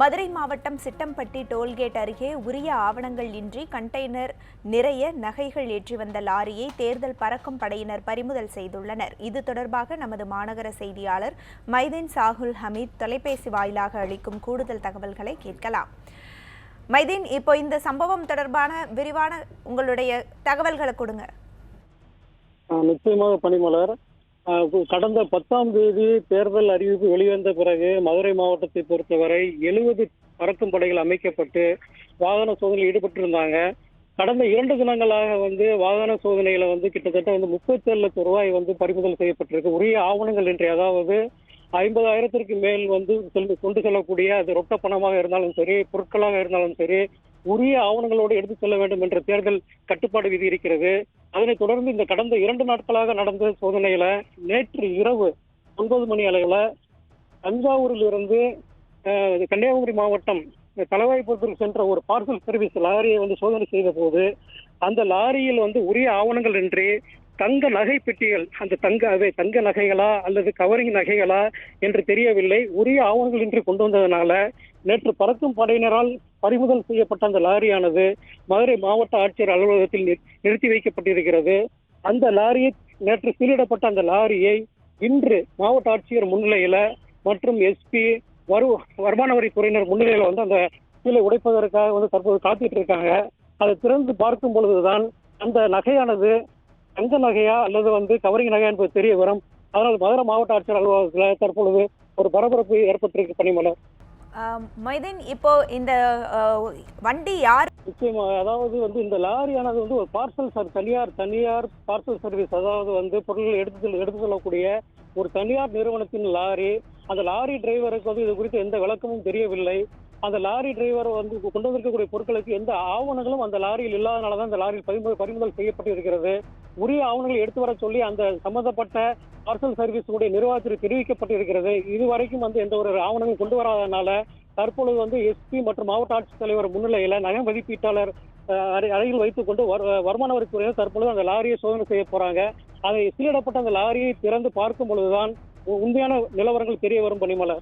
மதுரை மாவட்டம் சிட்டம்பட்டி டோல்கேட் அருகே உரிய ஆவணங்கள் இன்றி கண்டெய்னர் நிறைய நகைகள் ஏற்றி வந்த லாரியை தேர்தல் பறக்கும் படையினர் பறிமுதல் செய்துள்ளனர். இது தொடர்பாக நமது மாநகர செய்தியாளர் மைதீன் சாகுல் ஹமீத் தொலைபேசி வாயிலாக அளிக்கும் கூடுதல் தகவல்களை கேட்கலாம். மைதீன் இப்போ இந்த சம்பவம் தொடர்பான விரிவான உங்களுடைய தகவல்களை கொடுங்க. நிச்சயமாக பணிமலர் கடந்த பத்தாம் தேதி தேர்தல் அறிவிப்பு வெளிவந்த பிறகு மதுரை மாவட்டத்தை பொறுத்தவரை எழுபது பறக்கும் படைகள் அமைக்கப்பட்டு வாகன சோதனையில் ஈடுபட்டிருந்தாங்க. கடந்த இரண்டு தினங்களாக வந்து வாகன சோதனையில வந்து கிட்டத்தட்ட வந்து முப்பத்தேழு லட்சம் ரூபாய் வந்து பறிமுதல் செய்யப்பட்டிருக்கு. உரிய ஆவணங்கள் இன்றி அதாவது ஐம்பதாயிரத்திற்கு மேல் வந்து செல்~ கொண்டு செல்லக்கூடிய அது ரொட்ட பணமாக இருந்தாலும் சரி பொருட்களாக இருந்தாலும் சரி உரிய ஆவணங்களோடு எடுத்து செல்ல வேண்டும் என்ற தேர்தல் கட்டுப்பாடு விதி இருக்கிறது அதனைத் தொடர்ந்து இந்த கடந்த இரண்டு நாட்களாக நடந்த சோதனையில நேற்று இரவு ஒன்பது மணி அளவில் தஞ்சாவூரில் இருந்து கன்னியாகுமரி மாவட்டம் தலவாய்புரத்திற்கு சென்ற ஒரு பார்சல் சர்வீஸ் லாரியை வந்து சோதனை செய்த போது அந்த லாரியில் வந்து உரிய ஆவணங்கள் இன்றி தங்க நகை பெட்டிகள் அந்த தங்க அதை தங்க நகைகளா அல்லது கவரிங் நகைகளா என்று தெரியவில்லை. உரிய ஆவணங்கள் இன்றி கொண்டு வந்ததனால நேற்று பறக்கும் படையினரால் பறிமுதல் செய்யப்பட்ட அந்த லாரியானது மதுரை மாவட்ட ஆட்சியர் அலுவலகத்தில் நிறுத்தி வைக்கப்பட்டிருக்கிறது. அந்த லாரியை நேற்று சீலிடப்பட்ட அந்த லாரியை இன்று மாவட்ட ஆட்சியர் முன்னிலையில மற்றும் எஸ்பி வரு வருமான வரித்துறையினர் முன்னிலையில வந்து அந்த சீலை உடைப்பதற்காக வந்து தற்போது காத்துட்டு இருக்காங்க. அதை திறந்து பார்க்கும் பொழுதுதான் அந்த நகையானது தங்க நகையா அல்லது வந்து கவரிங் நகையா என்பது தெரிய வரும். அதனால் மதுரை மாவட்ட ஆட்சியர் அலுவலகத்தில் தற்பொழுது ஒரு பரபரப்பு ஏற்பட்டிருக்கு பனிமலர். ஆம், மைதீன் இப்போ இந்த வண்டி யார் நிச்சயமாக அதாவது வந்து இந்த லாரியானது வந்து ஒரு பார்சல் சர் தனியார் தனியார் பார்சல் சர்வீஸ் அதாவது வந்து பொருட்கள் எடுத்து எடுத்து செல்லக்கூடிய ஒரு தனியார் நிறுவனத்தின் லாரி. அந்த லாரி டிரைவருக்கு வந்து இது குறித்து எந்த விளக்கமும் தெரியவில்லை. அந்த லாரி டிரைவர் வந்து கொண்டு வந்திருக்கக்கூடிய பொருட்களுக்கு எந்த ஆவணங்களும் அந்த லாரியில் இல்லாதனால தான் அந்த லாரியில் பறிமுதல் பறிமுதல் செய்யப்பட்டு இருக்கிறது உரிய ஆவணங்களை எடுத்து வர சொல்லி அந்த சம்பந்தப்பட்ட பார்சல் சர்வீஸுடைய நிர்வாகத்திற்கு தெரிவிக்கப்பட்டிருக்கிறது. இதுவரைக்கும் வந்து எந்த ஒரு ஆவணங்களும் கொண்டு வராதனால தற்பொழுது வந்து எஸ்பி மற்றும் மாவட்ட ஆட்சித்தலைவர் முன்னிலையில நகை மதிப்பீட்டாளர் அறையில் வைத்துக் கொண்டு வரு- வருமான வரித்துறையினர் தற்பொழுது அந்த லாரியை சோதனை செய்ய போறாங்க. அதை சீலிடப்பட்ட அந்த லாரியை திறந்து பார்க்கும் பொழுதுதான் உ- உண்மையான நிலவரங்கள் தெரிய வரும் பணிமலர்.